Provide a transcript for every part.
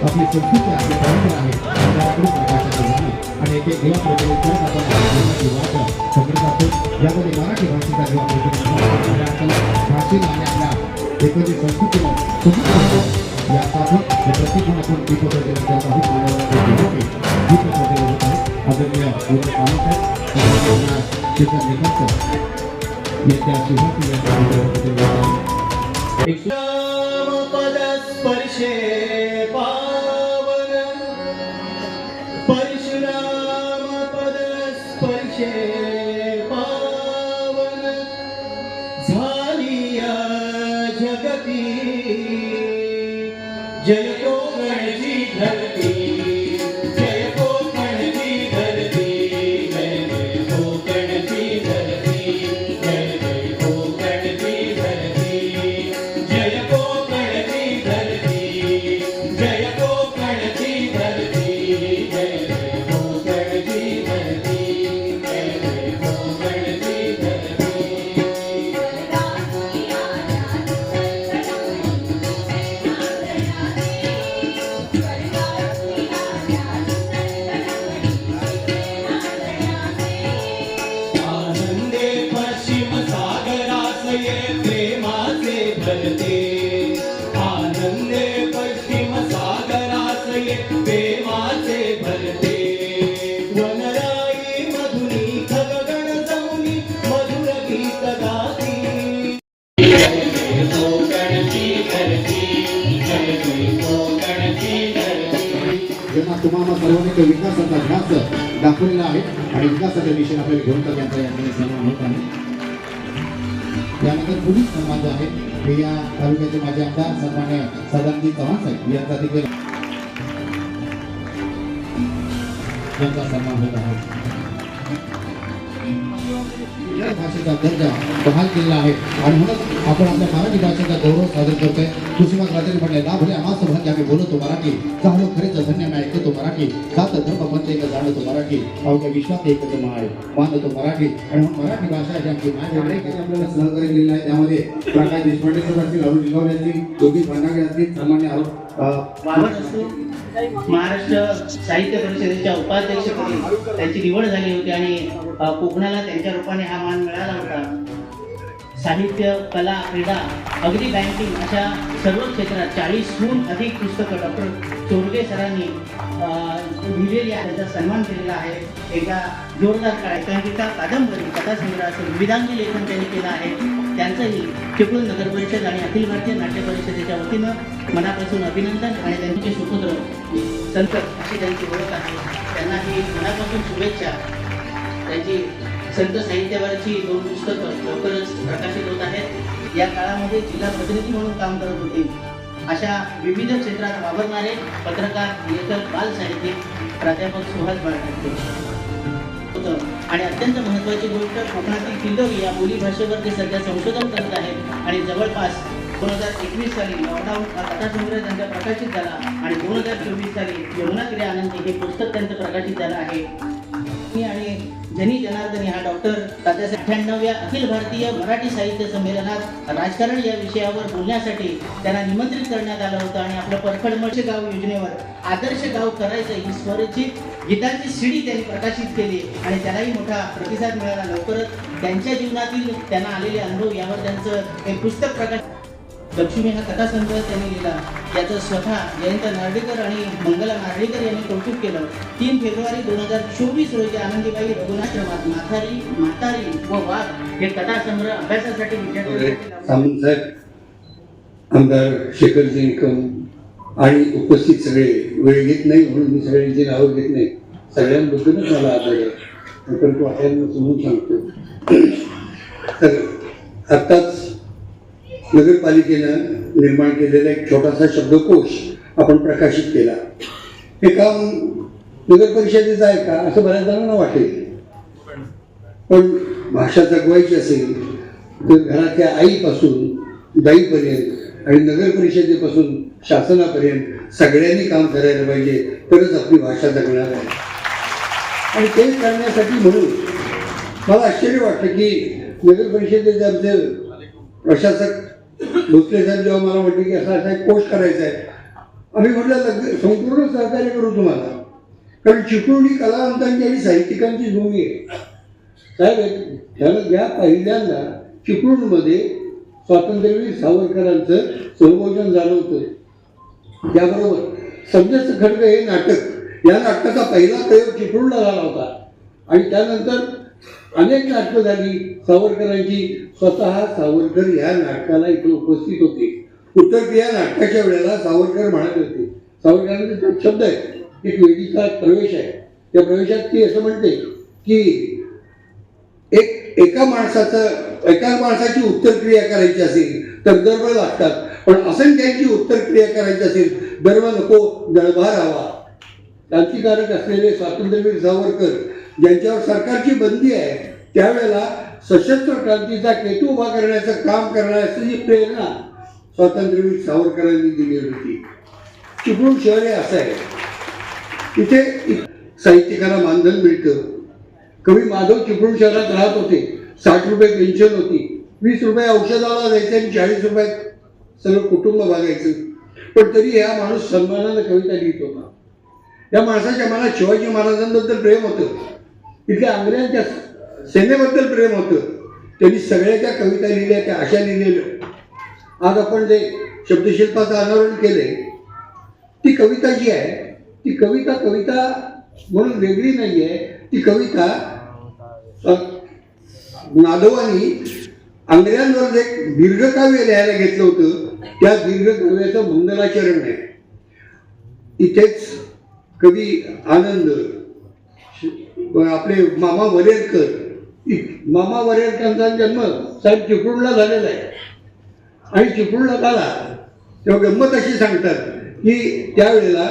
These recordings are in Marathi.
आपली संस्कृती आपली परंपरा आहे आपल्याकडे प्रकाशाची वाणी आणि एक एक दिवा प्रज्वलित करत आपण जीवनाची वाट पकडत आहोत यामध्ये मराठी भाषेचा दिवा प्रज्वलित करत आपल्या भाषेला आणि आपल्या एकूण संस्कृतीला सुखी करतो यासाठी हे प्रत्येक आपण दीप प्रज्वलित करत आहोत मानवाचे दीप प्रज्वलित होत आहे आदरणीय पूर्ण कामत त्याचा निकट येत्या सुहासी यांच्या chair. आणि विकासाच्या दिशेने आपल्याला घेऊन तर त्यांचा या सन्मान होत आहे त्यानंतर पोलीस सन्मान जो आहे. हे या तालुक्याचे माजी आमदार सन्मान्य सदानजी चव्हाण साहेब. यांचा देखील यांचा सन्मान होत आहे. भाषेचा दर्जा बहाल केलेला आहे. आणि म्हणून आपण आपल्या मराठी भाषेचा गौरव साजरा करतोय. कुसुमा राजाने म्हणले लाभले आम्हास भाग्य आम्ही बोलतो मराठी चांगलं खरेच धन्य मी ऐकतो मराठी. सात धर्म एक जाणतो मराठी अवघ्या विश्वात एकच माय मानतो मराठी आणि म्हणून मराठी भाषा ही आमची माझ्या आपल्याला सहकार्य दिलेलं आहे त्यामध्ये प्रकाश देशपांडे सर असतील अरुण लिगावले असतील योगेश भंडागे असतील बाबर असो महाराष्ट्र साहित्य परिषदेच्या उपाध्यक्षपदी त्यांची निवड झाली होती आणि कोकणाला त्यांच्या रूपाने हा मान मिळाला होता साहित्य कला क्रीडा अगदी बँकिंग अशा सर्व क्षेत्रात चाळीसहून अधिक पुस्तकं डॉक्टर चोरगे सरांनी लिहिलेली आहे त्याचा सन्मान केलेला आहे. एका जोरदार काळ कादंबरी कथासंग्रह असेल विविधांगी लेखन त्यांनी केलं आहे. त्यांचंही चिपळूण नगर परिषद आणि अखिल भारतीय नाट्य परिषदेच्या वतीनं मनापासून अभिनंदन आणि त्यांचे सुपुत्र संत अशी त्यांची ओळख आहे. त्यांनाही मनापासून शुभेच्छा. त्यांची संत साहित्यावरची दोन पुस्तकं लवकरच प्रकाशित होत आहेत. या काळामध्ये जिल्हा प्रतिनिधी म्हणून काम करत होते. अशा विविध क्षेत्रात वावरणारे पत्रकार लेखक बाल साहित्यिक प्राध्यापक सुहास बाळगटे आणि अत्यंत महत्त्वाची गोष्ट कोकणातील किल्लोरी या बोलीभाषेवर ते सध्या संशोधन करत आहेत. आणि जवळपास दोन हजार एकवीस साली लॉकडाऊन हा कथासंग्रह त्यांचा प्रकाशित झाला. आणि दोन हजार चोवीस साली यमुनागिरी आनंदी हे पुस्तक त्यांचं प्रकाशित झालं आहे. धनी जनार्दन जनार्दनी हा डॉक्टर तात्यासाहेब अठ्ठ्याण्णव्या अखिल भारतीय मराठी साहित्य संमेलनात राजकारण या विषयावर बोलण्यासाठी त्यांना निमंत्रित करण्यात आलं होतं आणि आपलं परखड गाव योजनेवर आदर्श गाव करायचं ही स्वरचित गीतांची सीडी त्यांनी प्रकाशित केली आणि त्यालाही मोठा प्रतिसाद मिळाला. लवकरच त्यांच्या जीवनातील त्यांना आलेले अनुभव यावर त्यांचं एक पुस्तक प्रकाश लक्ष्मी हा कथासंग्रह त्यांनी लिहिला. याचं स्वतः जयंत नार्वेकर आणि मंगला नार्वेकर यांनी कौतुक केलं. तीन फेब्रुवारी दोन हजार चोवीस रोजी आनंदीबाई रघुनाश्रमात म्हातारी म्हातारी व वाघ हे कथासंग्रह अभ्यासासाठी साहेब आमदार शेखरजी निकम आणि उपस्थित सगळे वेळ घेत नाही म्हणून मी सगळ्यांची नावं घेत नाही सगळ्यांबद्दलच मला आदर आहे. परंतु वाट्यांना समजून सांगतो. तर आत्ताच नगरपालिकेनं निर्माण केलेला एक छोटासा शब्दकोश आपण प्रकाशित केला. हे काम नगर परिषदेचं आहे का? असं बऱ्याच जणांना वाटेल. पण भाषा जगवायची असेल तर घरातल्या आईपासून दाईपर्यंत आणि नगर परिषदेपासून शासनापर्यंत सगळ्यांनी काम करायला पाहिजे तरच आपली भाषा जगणार आहे. आणि ते करण्यासाठी म्हणून मला आश्चर्य वाटतं की नगर परिषदेचे आमचे प्रशासक भोसले साहेब जेव्हा मला म्हटले की असा असा एक कोर्स करायचा आहे. आम्ही म्हटलं संपूर्ण सहकार्य करू तुम्हाला. कारण चिपळूण कलावंतांची आणि साहित्यिकांची भूमी आहे. साहेब त्याला या पहिल्यांदा चिपळूणमध्ये स्वातंत्र्यवीर सावरकरांचं सहभोजन झालं होतं. त्याबरोबर समजस खडग हे नाटक या नाटकाचा पहिला प्रयोग चिपळूणला झाला होता. आणि त्यानंतर अनेक नाटकं झाली. सावरकरांची स्वतः सावरकर या नाटकाला इथे उपस्थित होते. उत्तर क्रिया नाटकाच्या वेळेला सावरकर म्हणत होते. सावरकरांचा शब्द आहे. एक वेदीचा प्रवेश आहे. त्या प्रवेशात ती असं म्हणते की एक एका माणसाचं एका माणसाची उत्तर क्रिया करायची असेल तर दर्भ लागतात. पण असंख्यांची उत्तर क्रिया करायची असेल दर्भ नको दळभार हवा. क्रांतिकारक असलेले स्वातंत्र्यवीर सावरकर ज्यांच्यावर सरकारची बंदी आहे त्यावेळेला सशस्त्र क्रांतीचा केतू उभा करण्याचं काम करण्याची प्रेरणा स्वातंत्र्यवीर सावरकरांनी दिली होती. चिपळूण शहर हे असं आहे. तिथे साहित्यिकाला मानधन मिळतं. कवी माधव चिपळूण शहरात राहत होते. साठ रुपये पेन्शन होती. वीस रुपये औषधाला जायचे आणि चाळीस रुपयात सगळं कुटुंब बघायचं. पण तरी हा माणूस सन्मानानं कविता लिहित होता. या माणसाच्या मनात शिवाजी महाराजांबद्दल प्रेम होतं. तिथल्या आंग्र्यांच्या सेनेबद्दल प्रेम होतं. त्यांनी सगळ्या ज्या कविता लिहिल्या त्या अशा लिहिलेल्या. आज आपण जे शब्दशिल्पाचं अनावरण केले ती कविता जी आहे ती कविता कविता म्हणून वेगळी नाही आहे ती कविता अ, माधवानी आंग्र्यांवर जे दीर्घकाव्य लिहायला घेतलं होतं त्या दीर्घकाव्याचं मंगलाचरण आहे. इथेच कवी आनंद श- आपले मामा वरेरकर मामा वरेरकरांचा जन्म साहेब चिपळूणला झालेला आहे. आणि चिपळूणला झाला तेव्हा गंमत अशी सांगतात की त्यावेळेला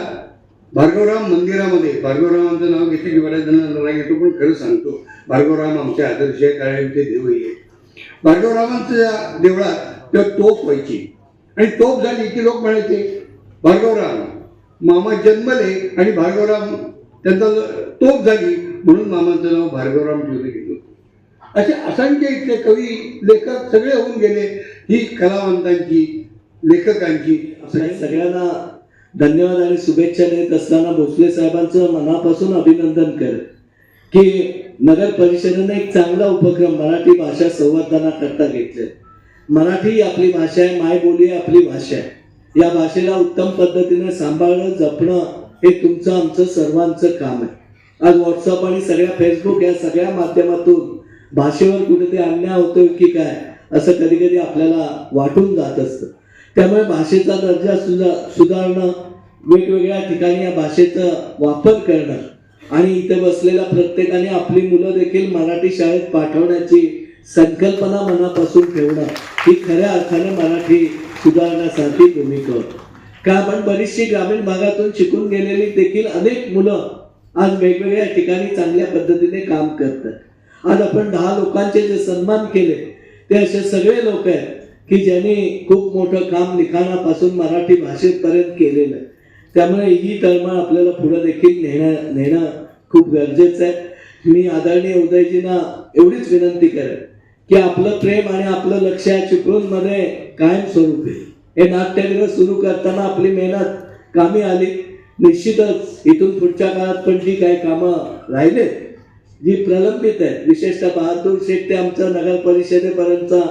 भार्गवराम मंदिरामध्ये भार्गवरामांचं नाव घेतलं की बऱ्याच जणांना राग येतो पण खरं सांगतो भार्गवराम आमचे आदर्श आहे कायमचे देवही आहे. भार्गवरामांच्या देवळात तेव्हा तोफ व्हायची. आणि तोफ झाली की लोक म्हणायचे भार्गवराम मामा जन्मले आणि भार्गवराम त्यांचा तोफ झाली म्हणून मामाचं नाव भार्गवराम ठेवलं गेलं असे असंख्य इथले कवी लेखक सगळे होऊन गेले. ही कलावंतांची लेखकांची सगळ्या- सगळ्यांना धन्यवाद आणि शुभेच्छा देत असताना भोसले साहेबांचं मनापासून अभिनंदन कर. की नगर परिषदेने एक चांगला उपक्रम मराठी भाषा संवर्धनाकरता घेतले. मराठी ही आपली भाषा आहे मायबोली आहे आपली भाषा आहे. या भाषेला उत्तम पद्धतीने सांभाळणं जपणं हे तुमचं आमचं सर्वांचं काम आहे. आज व्हॉट्सअप आणि सगळ्या फेसबुक या सगळ्या माध्यमातून भाषेवर कुठेतरी अन्याय होतोय की काय असं कधी कधी आपल्याला वाटून जात असतं. त्यामुळे भाषेचा दर्जा सुधा सुधारणं वेगवेगळ्या ठिकाणी या भाषेचा वापर करणं आणि इथे बसलेल्या प्रत्येकाने आपली मुलं देखील मराठी शाळेत पाठवण्याची संकल्पना मनापासून ठेवणं ही खऱ्या अर्थाने मराठी सुधारण्यासाठी भूमिका का आपण बरीचशी ग्रामीण भागातून शिकून गेलेली देखील अनेक मुलं आज वेगवेगळ्या ठिकाणी चांगल्या पद्धतीने काम करतात. आज आपण दहा लोकांचे जे सन्मान केले ते असे सगळे लोक आहेत की ज्यांनी खूप मोठं काम लिखाणापासून मराठी भाषेपर्यंत केलेलं आहे. त्यामुळे ही तळमळ आपल्याला पुढे देखील नेणं नेणं खूप गरजेचं आहे. मी आदरणीय उदयजींना एवढीच विनंती करेन की आपलं प्रेम आणि आपलं लक्ष या चिपळूणमध्ये कायम स्वरूपी हे नाट्यगृह सुरू करताना आपली मेहनत कामी आली. निश्चितच इथून पुढच्या काळात पण जी काही कामं राहिलेत जी प्रलंबित आहेत विशेषतः बहादूर शेख ते आमचा नगर परिषदेपर्यंतचा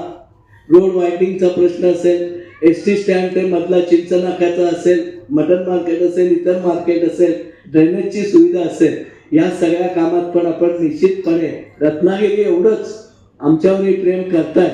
रोड वायडिंगचा प्रश्न असेल एस टी स्टँड ते मधला चिंचनाख्याचा असेल मटन मार्केट असेल इतर मार्केट असेल ड्रेनेजची सुविधा असेल या सगळ्या कामात पण आपण निश्चितपणे रत्नागिरी एवढंच आमच्यावरही प्रेम करताय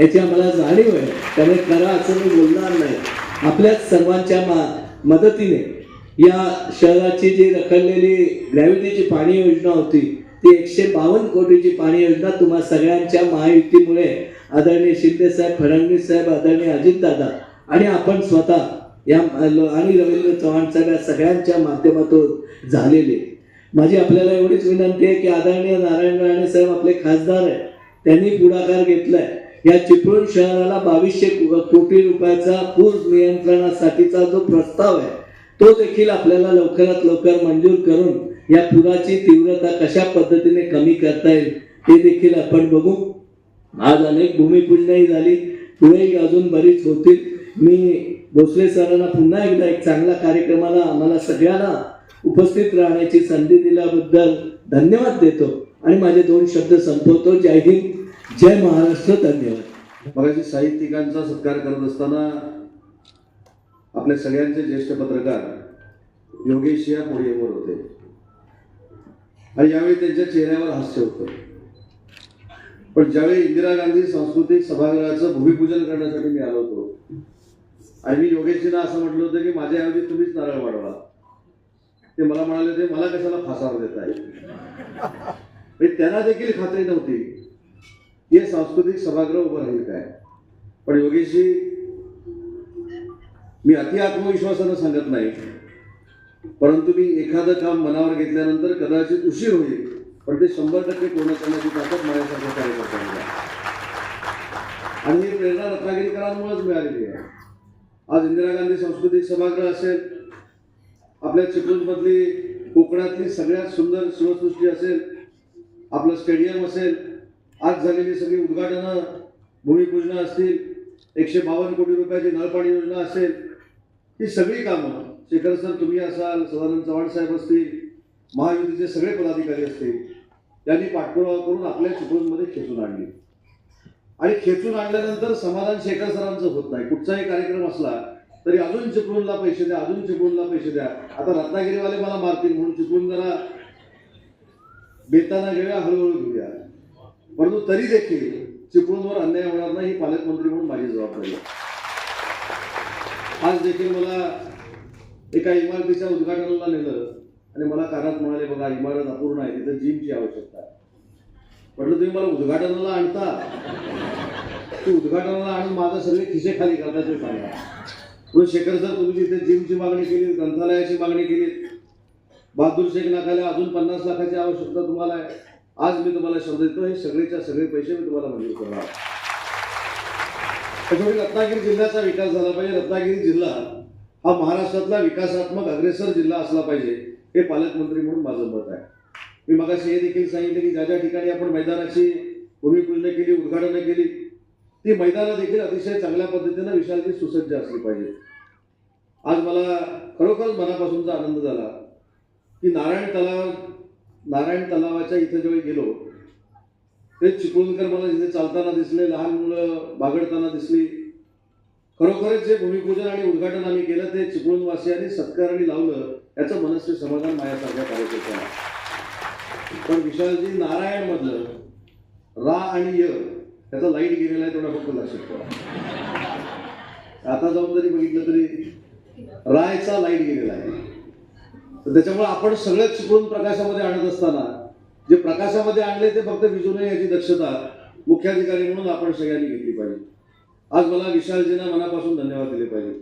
याची आम्हाला जाणीव आहे. त्यामुळे करा असं मी बोलणार नाही. आपल्याच सर्वांच्या मा मदतीने या शहराची जी रखडलेली ग्रॅव्हिटीची पाणी योजना होती ती एकशे बावन्न कोटीची पाणी योजना तुम्हा सगळ्यांच्या महायुतीमुळे आदरणीय शिंदे साहेब फडणवीस साहेब आदरणीय अजितदादा आणि आपण स्वतः या आणि रवींद्र चव्हाण साहेब या सगळ्यांच्या माध्यमातून झालेले. माझी आपल्याला एवढीच विनंती आहे की आदरणीय नारायण राणे साहेब आपले खासदार आहे त्यांनी पुढाकार घेतलाय. या चिपळूण शहराला बावीसशे कोटी रुपयाचा पूर नियंत्रणासाठीचा जो प्रस्ताव आहे तो देखील आपल्याला लवकरात लवकर मंजूर करून या पुराची तीव्रता कशा पद्धतीने कमी करता येईल हे देखील आपण बघू. आज अनेक भूमिपूजनही झाली पुढेही अजून बरीच होतील. मी भोसले सरांना पुन्हा एकदा एक चांगला कार्यक्रमाला आम्हाला सगळ्यांना उपस्थित राहण्याची संधी दिल्याबद्दल धन्यवाद देतो. आणि माझे दोन शब्द संपवतो. जय हिंद जय महाराष्ट्र धन्यवाद. मराठी साहित्यिकांचा सत्कार करत असताना आपल्या सगळ्यांचे ज्येष्ठ पत्रकार योगेश या पोडियमवर होते. आणि यावेळी त्यांच्या चेहऱ्यावर हास्य होतं. पण ज्यावेळी इंदिरा गांधी सांस्कृतिक सभागृहाचं भूमिपूजन करण्यासाठी मी आलो होतो आणि मी योगेशजींना असं म्हटलं होतं की माझ्याऐवजी तुम्हीच नारळ वाढवा. ते मला म्हणाले होते मला कशाला फासावर देत आहे म्हणजे त्यांना देखील खात्री नव्हती हे सांस्कृतिक सभागृह उभं राहील काय? पण योगेशजी मी अति आत्मविश्वासानं सांगत नाही. परंतु मी एखादं काम मनावर घेतल्यानंतर कदाचित उशीर होईल पण ते शंभर टक्के पूर्ण करण्याची ताकद माझ्यासारख्या कार्यकर्त्यांना आणि ही प्रेरणा रत्नागिरीकरांमुळेच मिळालेली आहे. आज इंदिरा गांधी सांस्कृतिक सभागृह असेल आपल्या चिपळूणमधली कोकणातली सगळ्यात सुंदर शिवसृष्टी असेल आपलं स्टेडियम असेल आज झालेली सगळी उद्घाटनं भूमिपूजनं असतील एकशे बावन्न कोटी रुपयाची नळपाणी योजना असेल ही सगळी कामं शेखर सर तुम्ही असाल सदानंद चव्हाण साहेब असतील महायुतीचे सगळे पदाधिकारी असतील त्यांनी पाठपुरावा करून आपल्या चिपळूणमध्ये खेचून आणली. आणि खेचून आणल्यानंतर समाधान शेखर सरांचं होत नाही. कुठचाही कार्यक्रम असला तरी अजून चिपळूणला पैसे द्या अजून चिपळूणला पैसे द्या. आता रत्नागिरीवाले मला मारतील म्हणून चिपळूण जरा बेताना घेऊया हळूहळू घेऊया. परंतु तरी देखील चिपळूणवर अन्याय होणार नाही ही पालकमंत्री म्हणून माझी जबाबदारी आहे. आज देखील मला एका इमारतीच्या उद्घाटनाला नेलं आणि मला कानात म्हणाले बघा इमारत अपूर्ण आहे तिथं जिमची आवश्यकता आहे. म्हटलं तुम्ही मला उद्घाटनाला आणता? तू उद्घाटनाला आणून माझं सगळे खिसे खाली करता ते सांगा. म्हणून शेखर सर तुम्ही तिथे जिमची मागणी केली ग्रंथालयाची मागणी केली बहादूर शेख नाकाला अजून पन्नास लाखाची आवश्यकता तुम्हाला आहे. आज मी तुम्हाला शब्द देतो हे सगळेच्या सगळे पैसे मी तुम्हाला मंजूर करणार. त्याच्यामुळे रत्नागिरी जिल्ह्याचा विकास झाला पाहिजे. रत्नागिरी जिल्हा हा महाराष्ट्रातला विकासात्मक अग्रेसर जिल्हा असला पाहिजे हे पालकमंत्री म्हणून माझं मत आहे. मी मगाशी हे देखील सांगितलं की ज्या ज्या ठिकाणी आपण मैदानाची भूमिपूजन केली उद्घाटनं केली ती मैदानं देखील अतिशय चांगल्या पद्धतीनं विशालची सुसज्ज असली पाहिजे आज मला खरोखरच मनापासूनचा आनंद झाला की नारायण तलाव नारायण तलावाच्या इथं जेव्हा गेलो ते चिपळूणकर मला तिथे चालताना दिसले लहान मुलं बागडताना दिसली. खरोखरच जे भूमिपूजन आणि उद्घाटन आम्ही केलं ते चिपळूणवासियांनी सत्काराने लावलं याचं मनस्वी समाधान माझ्यासारख्या कार्यकर्त्यांना पण विशालजी नारायण मधलं रा आणि य त्याचा लाइट गेलेला आहे तेवढा फक्त लक्षात ठेवा. आता जाऊन जरी बघितलं तरी रायचा लाइट गेलेला आहे. तर त्याच्यामुळे आपण सगळं चिपळूण प्रकाशामध्ये आणत असताना जे प्रकाशामध्ये आणले ते फक्त विजू नये याची दक्षता मुख्याधिकारी म्हणून आपण सगळ्यांनी घेतली पाहिजे. आज मला विशालजींना मनापासून धन्यवाद दिले पाहिजे.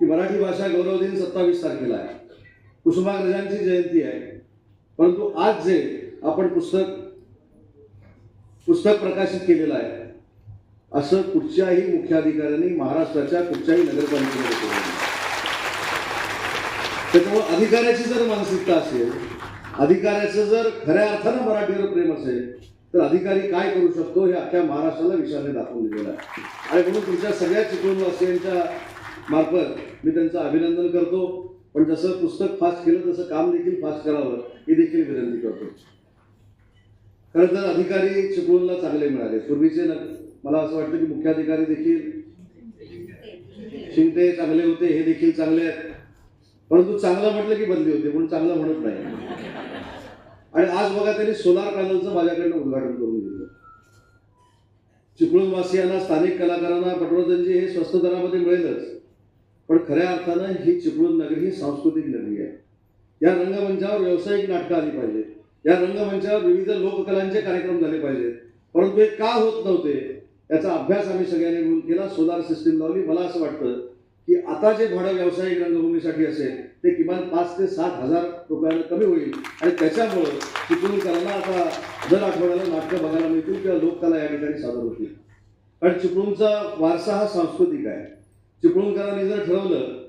की मराठी भाषा गौरव दिन सत्तावीस तारखेला आहे. कुसुमाग्रजांची जयंती आहे. परंतु आज जे आपण पुस्तक पुस्तक प्रकाशित केलेलं आहे असं कुठच्याही मुख्याधिकाऱ्यांनी महाराष्ट्राच्या कुठच्याही नगरपालिकेमध्ये केलं त्याच्यामुळे अधिकाऱ्याची जर मानसिकता असेल अधिकाऱ्याचं जर खऱ्या अर्थानं मराठीवर प्रेम असेल तर अधिकारी काय करू शकतो हे अख्ख्या महाराष्ट्राला विषयाने दाखवून दिलेलं आहे. आणि म्हणून तुमच्या सगळ्या चिपळूणवासियांच्या मार्फत मी त्यांचं अभिनंदन करतो. पण जसं पुस्तक फास्ट केलं तसं काम देखील फास्ट करावं ही देखील विनंती करतो. खरं तर अधिकारी चिपळूणला चांगले मिळाले. पूर्वीचे न मला असं वाटतं की मुख्याधिकारी देखील शिंदे चांगले होते हे देखील चांगले आहेत. परंतु चांगलं म्हटलं की बदली होते म्हणून चांगलं म्हणत नाही. आणि आज बघा त्यांनी सोलार पॅनलचं माझ्याकडनं उद्घाटन करून दिलं. चिपळूणवासियांना स्थानिक कलाकारांना पटवर्धनजी हे स्वस्त दरामध्ये मिळेलच. पण खऱ्या अर्थानं ही चिपळूण नगरी ही सांस्कृतिक नगरी आहे. या रंगमंचावर व्यावसायिक नाटकं आली पाहिजेत. या रंगमंचावर विविध लोककलांचे कार्यक्रम झाले पाहिजेत. परंतु हे का होत नव्हते याचा अभ्यास आम्ही सगळ्यांनी मिळून केला. सोलार सिस्टीम लावली मला असं वाटतं की आता जे भाडं व्यावसायिक रंगभूमीसाठी असेल ते किमान पाच ते सात हजार रुपयानं कमी होईल. आणि त्याच्यामुळं चिपळूणकरांना आता दर आठवड्याला नाटकं बघायला मिळतील किंवा लोककला या ठिकाणी सादर होतील. कारण चिपळूणचा वारसा हा सांस्कृतिक आहे. चिपळूणकरांनी जर ठरवलं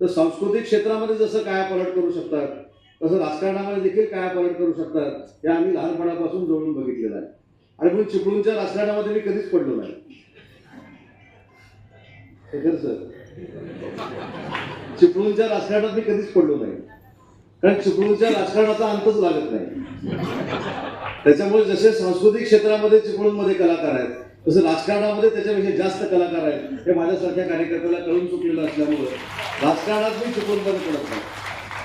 तर सांस्कृतिक क्षेत्रामध्ये जसं काय करू शकतात तसं राजकारणामध्ये देखील काय करू शकतात हे आम्ही लहानपणापासून जवळून बघितलेलं आहे. आणि म्हणून चिपळूणच्या राजकारणामध्ये मी कधीच पडलो नाही. सर? चिपळूणच्या राजकारणात मी कधीच पडलो नाही. कारण चिपळूणच्या राजकारणाचा अंतच लागत नाही. त्याच्यामुळे जसे सांस्कृतिक क्षेत्रामध्ये चिपळूणमध्ये कलाकार आहेत तसं राजकारणामध्ये त्याच्यापेक्षा जास्त कलाकार आहेत हे माझ्यासारख्या कार्यकर्त्याला कळून चुकलेलं असल्यामुळं राजकारणात मी चिपळूणमध्ये पडत नाही.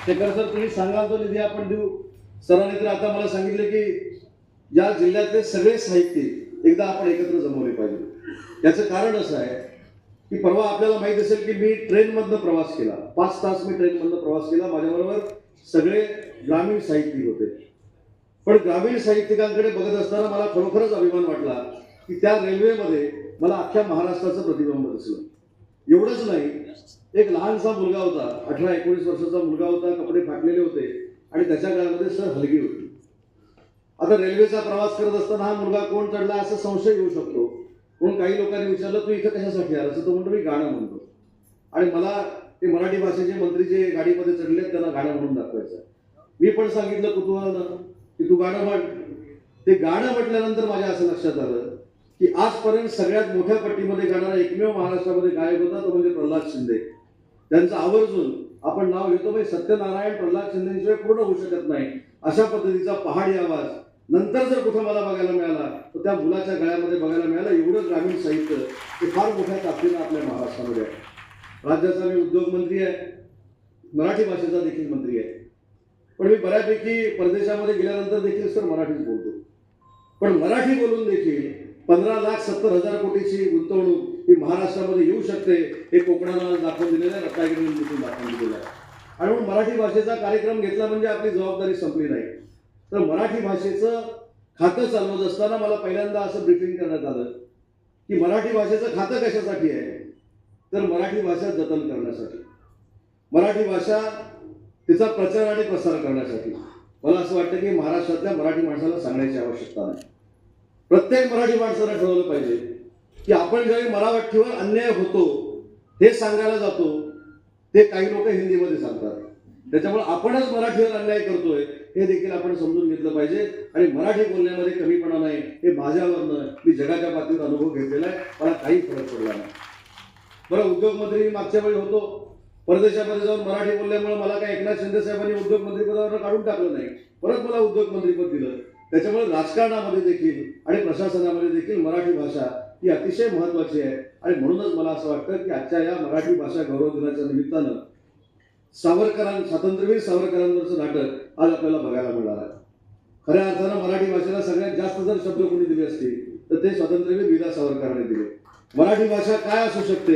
ते खरं सर तुम्ही सांगाल तो निधी आपण देऊ. सरांनी तर आता मला सांगितले की या जिल्ह्यातले सगळे साहित्य एकदा आपण एकत्र जमवले पाहिजे. याचं कारण असं आहे की परवा आपल्याला माहीत असेल की मी ट्रेनमधनं प्रवास केला. पाच तास मी ट्रेनमधनं प्रवास केला. माझ्याबरोबर सगळे ग्रामीण साहित्यिक होते. पण ग्रामीण साहित्यिकांकडे बघत असताना मला खरोखरच अभिमान वाटला की त्या रेल्वेमध्ये मला अख्ख्या महाराष्ट्राचं प्रतिबिंब दिसलं. एवढंच नाही एक लहानसा मुलगा होता अठरा एकोणीस वर्षाचा मुलगा होता कपडे फाटलेले होते आणि त्याच्या काळामध्ये सर हलगी होती. आता रेल्वेचा प्रवास करत असताना हा मुलगा कोण चढला असा संशय येऊ शकतो. म्हणून काही लोकांनी विचारलं तू इथं कशासाठी आला असं तो म्हणतो मी गाणं म्हणतो. आणि मला ते मराठी भाषेचे मंत्री जे गाडीमध्ये चढले त्यांना गाणं म्हणून दाखवायचं. मी पण सांगितलं कुतूहलानं की तू गाणं म्हण. ते गाणं म्हटल्यानंतर माझ्या असं लक्षात आलं की आजपर्यंत सगळ्यात मोठ्या पट्टीमध्ये गाणारा एकमेव महाराष्ट्रामध्ये गायक होता तो म्हणजे प्रल्हाद शिंदे. त्यांचं आवर्जून आपण नाव घेतो म्हणजे सत्यनारायण प्रल्हाद शिंदेशिवाय पूर्ण होऊ शकत नाही. अशा पद्धतीचा पहाडी आवाज नंतर जर कुठं मला बघायला मिळाला तर त्या मुलाच्या गळ्यामध्ये बघायला मिळालं. एवढं ग्रामीण साहित्य हे फार मोठ्या ताकदीनं आपल्या महाराष्ट्रामध्ये आहे. राज्याचा मी उद्योग मंत्री आहे. मराठी भाषेचा देखील मंत्री आहे. पण मी बऱ्यापैकी परदेशामध्ये गेल्यानंतर देखील सर मराठीच बोलतो. पण मराठी बोलून देखील पंधरा लाख सत्तर हजार कोटीची गुंतवणूक ही महाराष्ट्रामध्ये येऊ शकते हे कोकणाला दाखवून दिलेलं आहे रत्नागिरी देखील दाखवून दिलेलं आहे. आणि म्हणून मराठी भाषेचा कार्यक्रम घेतला म्हणजे आपली जबाबदारी संपली नाही. तर मराठी भाषेचं खातं चालवत असताना मला पहिल्यांदा असं ब्रिफिंग करण्यात आलं की मराठी भाषेचं खातं कशासाठी आहे? तर मराठी भाषा जतन करण्यासाठी. मराठी भाषा तिचा प्रचार आणि प्रसार करण्यासाठी. मला असं वाटतं की महाराष्ट्रातल्या मराठी माणसाला सांगण्याची आवश्यकता नाही. प्रत्येक मराठी माणसानं ठरवलं पाहिजे की आपण ज्यावेळी मराठीवर अन्याय होतो हे सांगायला जातो ते काही लोक हिंदीमध्ये सांगतात. त्याच्यामुळे आपणच मराठीवर अन्याय करतोय हे देखील आपण समजून घेतलं पाहिजे. आणि मराठी बोलण्यामध्ये कमीपणा नाही हे माझ्यावरनं मी जगाच्या बाबतीत अनुभव घेतलेला आहे मला काही फरक पडला नाही. बरं उद्योगमंत्री मागच्या वेळी होतो. परदेशामध्ये जाऊन मराठी बोलल्यामुळे मला काय एकनाथ शिंदे साहेबांनी उद्योगमंत्रीपदावर काढून टाकलं नाही. परत मला उद्योगमंत्रीपद दिलं. त्याच्यामुळे राजकारणामध्ये देखील आणि प्रशासनामध्ये देखील मराठी भाषा ही अतिशय महत्वाची आहे. आणि म्हणूनच मला असं वाटतं की आजच्या या मराठी भाषा गौरव दिनाच्या निमित्तानं सावरकरां स्वातंत्र्यवीर सावरकरांवरचं नाटक आज आपल्याला बघायला मिळणार आहे. खऱ्या अर्थानं मराठी भाषेला सगळ्यात जास्त जर शब्द कोणी दिले असतील तर ते स्वातंत्र्यवीर विदा सावरकरांनी दिले. मराठी भाषा काय असू शकते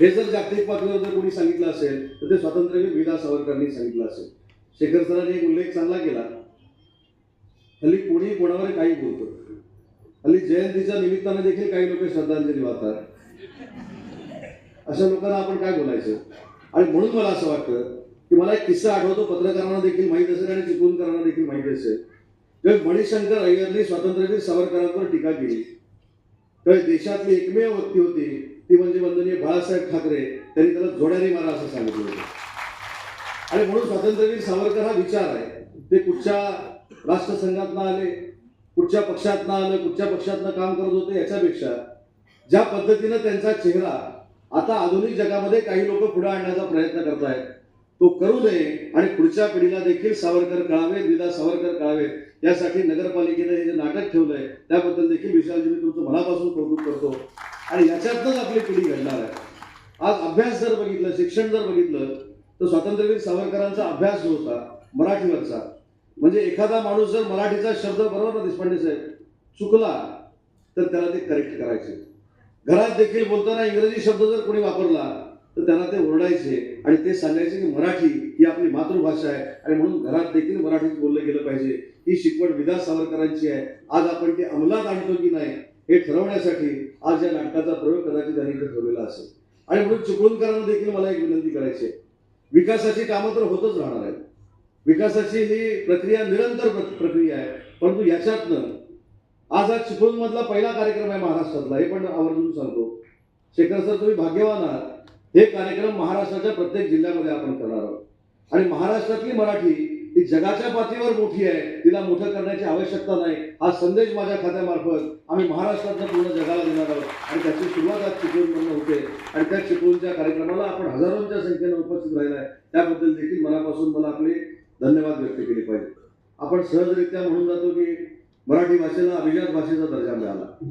हे जर जागतिक पातळीवर जर कोणी सांगितलं असेल तर ते स्वातंत्र्यवीर विदा सावरकरांनी सांगितलं असेल. शेखर सरांनी एक उल्लेख चांगला केला. हल्ली कोणी कोणावर काही बोलतो. हल्ली जयंतीच्या निमित्तानं देखील काही लोक श्रद्धांजली वाहतात. अशा लोकांना आपण काय बोलायचं? आणि म्हणून मला असं वाटतं की मला एक किस्सा आठवतो पत्रकारांना देखील माहीत असेल आणि चिपळूणकरांना देखील माहीत असेल. जेव्हा मणिशंकर अय्यरने स्वातंत्र्यवीर सावरकरांवर टीका केली तर देशातली एकमेव व्यक्ती होती ती म्हणजे वंदनीय बाळासाहेब ठाकरे. त्यांनी त्याला जोड्याने मारा असं सांगितलं होतं. आणि म्हणून स्वातंत्र्यवीर सावरकर हा विचार आहे. ते कुठच्या राष्ट्रसंघातनं आले कुठच्या पक्षातनं आलं कुठच्या पक्षातनं काम करत होते याच्यापेक्षा ज्या पद्धतीनं त्यांचा चेहरा आता आधुनिक जगामध्ये काही लोक पुढे आणण्याचा प्रयत्न करतायत तो करू नये आणि पुढच्या पिढीला देखील सावरकर कळावेत विदा सावरकर कळावेत यासाठी नगरपालिकेने हे जे नाटक ठेवलंय त्याबद्दल देखील विशालजी मी तुमचं मनापासून कौतुक करतो. आणि याच्यातनंच आपली पिढी घडणार आहे. आज अभ्यास जर बघितलं शिक्षण जर बघितलं तर स्वातंत्र्यवीर सावरकरांचा अभ्यास जो होता मराठीवरचा म्हणजे एखादा माणूस जर मराठीचा शब्द बरोबर ना देशपांडे साहेब चुकला तर त्याला ते करेक्ट करायचे. घरात देखील बोलताना इंग्रजी शब्द जर कोणी वापरला तर त्यांना ते ओरडायचे आणि ते सांगायचे की मराठी ही आपली मातृभाषा आहे. आणि म्हणून घरात देखील मराठीत बोललं गेलं पाहिजे. ही शिकवण विदा सावरकरांची आहे. आज आपण ती अंमलात आणतो की नाही हे ठरवण्यासाठी आज या नाटकाचा प्रयोग कदाचित त्यांनी इथे ठेवलेला असेल. आणि म्हणून चिपळूणकरांना देखील मला एक विनंती करायची आहे. विकासाची कामं तर होतच राहणार आहेत. विकासाची ही प्रक्रिया निरंतर प्र- प्रक्रिया आहे. परंतु याच्यातनं आज हा चिपळूणमधला पहिला कार्यक्रम आहे महाराष्ट्रातला हे पण आवर्जून सांगतो. शेखर सर तुम्ही भाग्यवान आहात. हे कार्यक्रम महाराष्ट्राच्या प्रत्येक जिल्ह्यामध्ये आपण करणार आहोत. आणि महाराष्ट्रातली मराठी ही जगाच्या पातळीवर मोठी आहे. तिला मोठं करण्याची आवश्यकता नाही. हा संदेश माझ्या खात्यामार्फत आम्ही महाराष्ट्रातनं पूर्ण जगाला देणार आहोत. आणि त्याची सुरुवात आज चिपळूणमधनं होते. आणि त्या चिपळूणच्या कार्यक्रमाला आपण हजारोंच्या संख्येनं उपस्थित राहिला आहे. त्याबद्दल देखील मनापासून मला आपले धन्यवाद व्यक्त केले पाहिजे. आपण सहजरित्या म्हणून जातो की मराठी भाषेला अभिजात भाषेचा दर्जा मिळाला.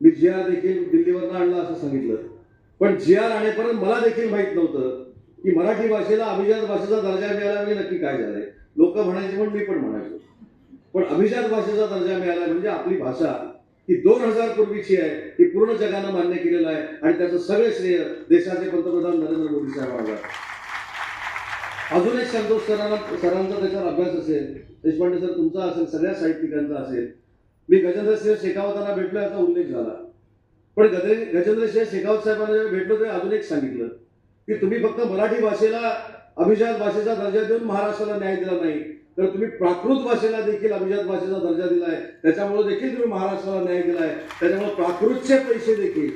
मी जिया देखील दिल्लीवरनं आणला असं सांगितलं. पण जी आर आणेपर्यंत मला देखील माहीत नव्हतं की मराठी भाषेला अभिजात भाषेचा दर्जा मिळाला म्हणजे नक्की काय झालंय. लोक म्हणायचे पण मी पण म्हणायचो. पण अभिजात भाषेचा दर्जा मिळाला म्हणजे आपली भाषा ही दोन हजार पूर्वीची आहे ही पूर्ण जगानं मान्य केलेलं आहे आणि त्याचं सगळे श्रेय देशाचे पंतप्रधान नरेंद्र मोदी साहेबांना अजून एक संतोष सरांना सरांचा त्याच्यावर अभ्यास असेल देशपांडे सर तुमचा असेल सगळ्या साहित्यिकांचा असेल. मी गजेंद्रसिंह शेखावतांना भेटलो याचा उल्लेख झाला. पण गजे गजेंद्रसिंह शेखावत साहेबांना जेव्हा भेटलो तेव्हा अजून एक सांगितलं की तुम्ही फक्त मराठी भाषेला अभिजात भाषेचा दर्जा देऊन महाराष्ट्राला न्याय दिला नाही तर तुम्ही प्राकृत भाषेला देखील अभिजात भाषेचा दर्जा दिलाय त्याच्यामुळे देखील तुम्ही महाराष्ट्राला न्याय दिलाय त्याच्यामुळे प्राकृतचे पैसे देखील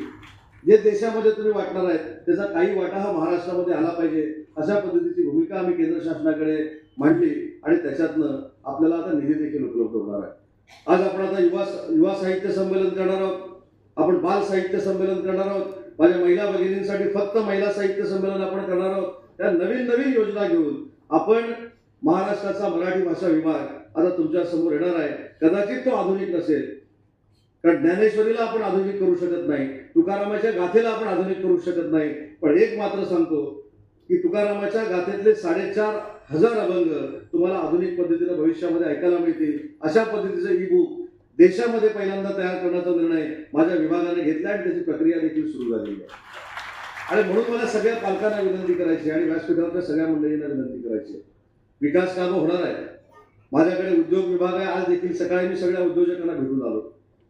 जे देशामध्ये तुम्ही वाटणार आहेत त्याचा काही वाटा हा महाराष्ट्रामध्ये आला पाहिजे अशा पद्धतीची भूमिका आम्ही केंद्र शासनाकडे मांडली आणि त्याच्यातनं आपल्याला आता निधी देखील उपलब्ध होणार आहे. आज आपण आता युवा युवा साहित्य संमेलन करणार आहोत. आपण बाल साहित्य संमेलन करणार आहोत. माझ्या महिला भगिनींसाठी फक्त महिला साहित्य संमेलन आपण करणार आहोत. त्या नवीन नवीन योजना घेऊन आपण महाराष्ट्राचा मराठी भाषा विभाग आता तुमच्यासमोर येणार आहे. कदाचित तो आधुनिक नसेल. कारण ज्ञानेश्वरीला आपण आधुनिक करू शकत नाही. तुकारामाच्या गाथेला आपण आधुनिक करू शकत नाही. पण एक मात्र सांगतो की तुकारामाच्या गाथेतले साडेचार हजार अभंग तुम्हाला आधुनिक पद्धतीनं भविष्यामध्ये ऐकायला मिळतील. अशा पद्धतीचं ई बुक देशामध्ये पहिल्यांदा तयार करण्याचा निर्णय माझ्या विभागाने घेतला आणि त्याची प्रक्रिया देखील सुरू झालेली आहे. आणि म्हणून मला सगळ्या पालकांना विनंती करायची आणि व्यासपीठावरच्या सगळ्या मंडळींना विनंती करायची विकास कामं होणार आहे माझ्याकडे उद्योग विभाग आहे. आज देखील सकाळी मी सगळ्या उद्योजकांना भेटून आलो.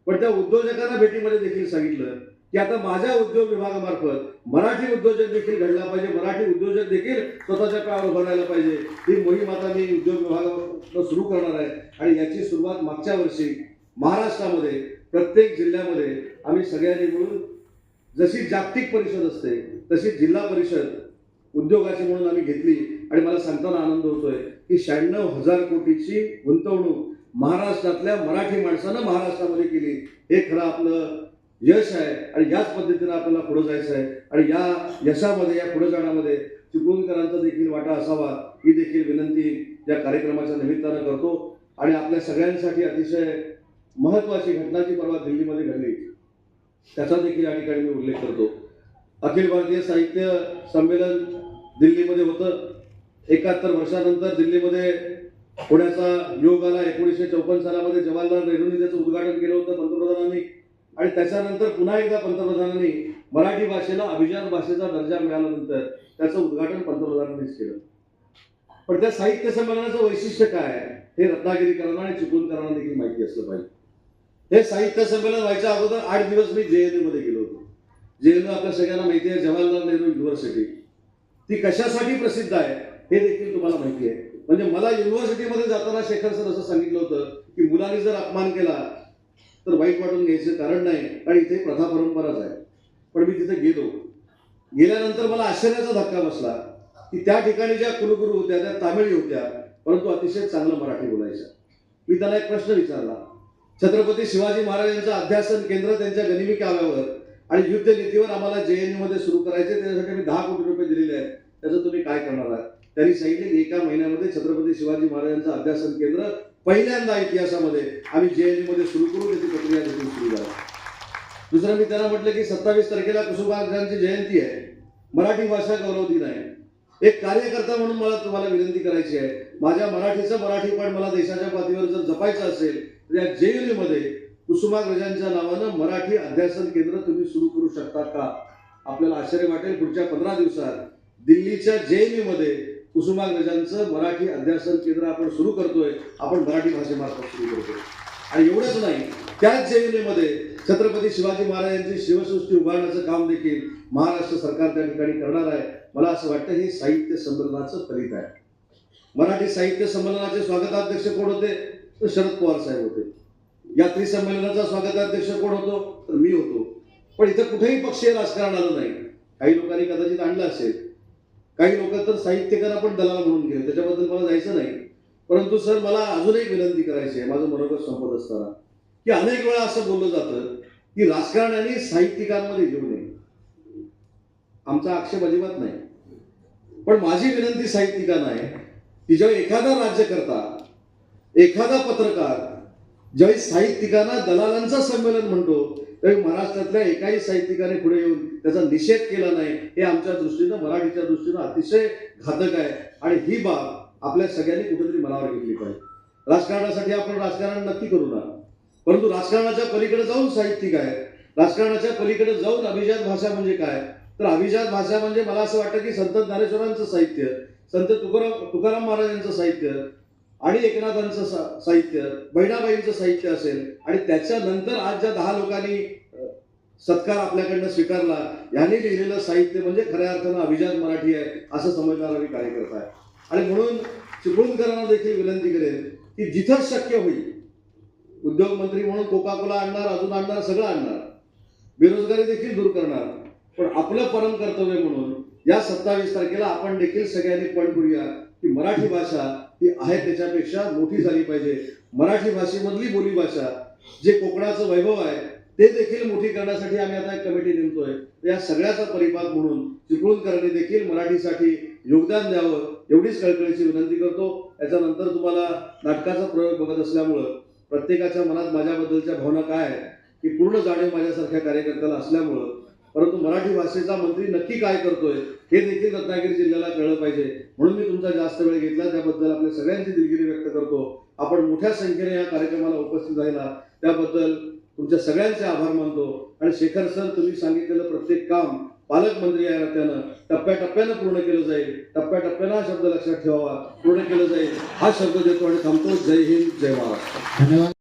पण त्या उद्योजकांना भेटीमध्ये देखील सांगितलं की आता माझ्या उद्योग विभागामार्फत मराठी उद्योजक देखील घडला पाहिजे. मराठी उद्योजक देखील स्वतःच्या पायावर उभं राहायला पाहिजे. ही मोहीम आता मी उद्योग विभागानं सुरू करणार आहे. आणि याची सुरुवात मागच्या वर्षी महाराष्ट्रामध्ये प्रत्येक जिल्ह्यामध्ये आम्ही सगळ्यांनी मिळून जशी जागतिक परिषद असते तशी जिल्हा परिषद उद्योगाची म्हणून आम्ही घेतली. आणि मला सांगताना आनंद होतोय की शहाण्णव हजार कोटीची गुंतवणूक महाराष्ट्रातल्या मराठी माणसानं महाराष्ट्रामध्ये केली. हे खरं आपलं यश आहे आणि याच पद्धतीनं आपल्याला पुढे जायचं आहे. आणि या यशामध्ये या पुढे जाण्यामध्ये चिपळूणकरांचा देखील वाटा असावा ही देखील विनंती या कार्यक्रमाच्या निमित्तानं करतो. आणि आपल्या सगळ्यांसाठी अतिशय महत्वाची घटना जी परवा दिल्लीमध्ये घडली. त्याचा देखील या ठिकाणी मी उल्लेख करतो. अखिल भारतीय साहित्य संमेलन दिल्लीमध्ये होतं. एकाहत्तर वर्षानंतर दिल्लीमध्ये पुण्याचा योग आला. एकोणीसशे चौपन्न सालामध्ये जवाहरलाल नेहरूंनी त्याचं उद्घाटन केलं होतं पंतप्रधानांनी. आणि त्याच्यानंतर पुन्हा एकदा पंतप्रधानांनी मराठी भाषेला अभिजात भाषेचा दर्जा मिळाल्यानंतर त्याचं उद्घाटन पंतप्रधानांनीच केलं. पण त्या साहित्य संमेलनाचं वैशिष्ट्य काय आहे हे रत्नागिरीकरांना आणि चिपळूणकरांना देखील माहिती असलं पाहिजे. हे साहित्य संमेलन व्हायच्या अगोदर आठ दिवस मी जे एनमध्ये गेलो होतो. एन आपल्या सगळ्यांना माहिती आहे जवाहरलाल नेहरू युनिव्हर्सिटी ती कशासाठी प्रसिद्ध आहे हे देखील तुम्हाला माहिती आहे. म्हणजे मला युनिव्हर्सिटीमध्ये जाताना शेखर सर असं सांगितलं होतं की मुलांनी जर अपमान केला तर वाईट वाटून घ्यायचं कारण नाही कारण इथे प्रथा परंपराच आहे. पण मी तिथे गेलो. गेल्यानंतर मला आश्चर्याचा धक्का बसला की त्या ठिकाणी ज्या कुलगुरू होत्या त्या तामिळी होत्या परंतु अतिशय चांगलं मराठी बोलायच्या. मी त्यांना एक प्रश्न विचारला छत्रपती शिवाजी महाराजांचं अध्यासन केंद्र त्यांच्या गनिमी काव्यावर आणि युद्ध नीतीवर आम्हाला जेएनयू मध्ये सुरू करायचे त्याच्यासाठी मी दहा कोटी रुपये दिलेले आहेत. त्याचं तुम्ही काय करणार आहात? त्यांनी सांगितले की एका महिन्यामध्ये छत्रपती शिवाजी महाराजांचं अध्यासन केंद्र पहिल्यांदा इतिहासामध्ये आम्ही जेएनयू मध्ये सुरू करू त्याची प्रक्रिया देखील सुरू झाली. दुसरं मी त्यांना म्हटलं की सत्तावीस तारखेला कुसुमाग्रजांची जयंती आहे. मराठी भाषा गौरव दिन आहे. एक कार्यकर्ता म्हणून मला तुम्हाला विनंती करायची आहे. माझ्या मराठीचं मराठीपण मला देशाच्या पातळीवर जर जपायचं असेल या जेएनयूमध्ये मध्ये कुसुमाग्रजांच्या नावानं मराठी अध्यासन केंद्र तुम्ही सुरू करू शकता का? आपल्याला आश्चर्य वाटेल. पुढच्या पंधरा दिवसात दिल्लीच्या जेएनयूमध्ये मध्ये कुसुमाग्रजांचं मराठी अध्यासन केंद्र आपण सुरू करतोय. आपण मराठी भाषेमार्फत सुरू करतोय. आणि एवढंच नाही त्याच जेएनयूमध्ये मध्ये छत्रपती शिवाजी महाराजांची शिवसृष्टी उभारण्याचं काम देखील महाराष्ट्र सरकार त्या ठिकाणी करणार आहे. मला असं वाटतं हे साहित्य संमेलनाचं फलित आहे. मराठी साहित्य संमेलनाचे स्वागताध्यक्ष कोण होते? तर शरद पवार साहेब होते. या त्रिसंमेलनाचा स्वागताध्यक्ष कोण होतो? तर मी होतो. पण इथं कुठेही पक्षीय राजकारण आलं नाही. काही लोकांनी कदाचित आणलं असेल. काही लोक तर साहित्यकार पण दलाल म्हणून गेले. त्याच्याबद्दल मला जायचं नाही. परंतु सर मला अजूनही विनंती करायची आहे. माझं मनोगत संपत असताना की अनेक वेळा असं बोललं जातं की राजकारण्यांनी साहित्यिकांमध्ये घेऊ नये. आमचा आक्षेप अजिबात नाही. पण माझी विनंती साहित्यिकांना आहे की जेव्हा एखादा राज्यकर्ता एखादा पत्रकार ज्यावेळी साहित्यिकांना दलालांचं संमेलन म्हणतो त्यावेळी महाराष्ट्रातल्या एकाही साहित्यिकाने पुढे येऊन त्याचा निषेध केला नाही हे आमच्या दृष्टीनं मराठीच्या दृष्टीनं अतिशय घातक आहे. आणि ही बाब आपल्या सगळ्यांनी कुठेतरी मनावर घेतली पाहिजे. राजकारणासाठी आपण राजकारण नक्की करू ना. परंतु राजकारणाच्या पलीकडे जाऊन साहित्यिक आहे राजकारणाच्या पलीकडे जाऊन अभिजात भाषा म्हणजे काय? तर अभिजात भाषा म्हणजे मला असं वाटतं की संत ज्ञानेश्वरांचं साहित्य संत तुकाराम तुकाराम महाराजांचं साहित्य आणि एकनाथांचं सा- साहित्य बहिणाबाईंचं साहित्य असेल आणि त्याच्यानंतर आज ज्या दहा लोकांनी सत्कार आपल्याकडनं स्वीकारला यांनी लिहिलेलं साहित्य म्हणजे खऱ्या अर्थानं अभिजात मराठी आहे असं समजणारा मी कार्यकर्ता आहे. आणि म्हणून चिपळूणकरांना देखील विनंती करेन की जिथं शक्य होईल उद्योग मंत्री म्हणून कोका कोला आणणार अजून आणणार सगळं आणणार. बेरोजगारी देखील दूर करणार. पण आपलं परम कर्तव्य म्हणून या सत्तावीस तारखेला आपण देखील सगळ्यांनी पण करूया की मराठी भाषा ती आहे त्याच्यापेक्षा मोठी झाली पाहिजे. मराठी भाषेमधली बोलीभाषा जे कोकणाचं वैभव आहे ते देखील मोठी करण्यासाठी आम्ही आता एक कमिटी नेमतोय. तर या सगळ्याचा परिपाक म्हणून चिपळूणकरांनी देखील मराठीसाठी योगदान द्यावं एवढीच कळकळीची विनंती करतो. याच्यानंतर तुम्हाला नाटकाचा प्रयोग बघत असल्यामुळं प्रत्येकाच्या मनात माझ्याबद्दलच्या भावना काय आहे की पूर्ण जाणीव माझ्यासारख्या कार्यकर्त्याला असल्यामुळं परंतु मराठी भाषेचा मंत्री नक्की काय करतोय हे देखील रत्नागिरी जिल्ह्याला कळलं पाहिजे. म्हणून मी तुमचा जास्त वेळ घेतला त्याबद्दल आपल्या सगळ्यांची दिलगिरी व्यक्त करतो. आपण मोठ्या संख्येने या कार्यक्रमाला उपस्थित राहिला. त्याबद्दल तुमच्या सगळ्यांचे आभार मानतो. आणि शेखर सर तुम्ही सांगितलेलं प्रत्येक काम पालकमंत्री या नात्यानं टप्प्याटप्प्यानं पूर्ण केलं जाईल. टप्प्याटप्प्यानं हा शब्द लक्षात ठेवावा. पूर्ण केलं जाईल. हा शब्द देतो आणि थांबतो. जय हिंद जय महाराष्ट्र. धन्यवाद.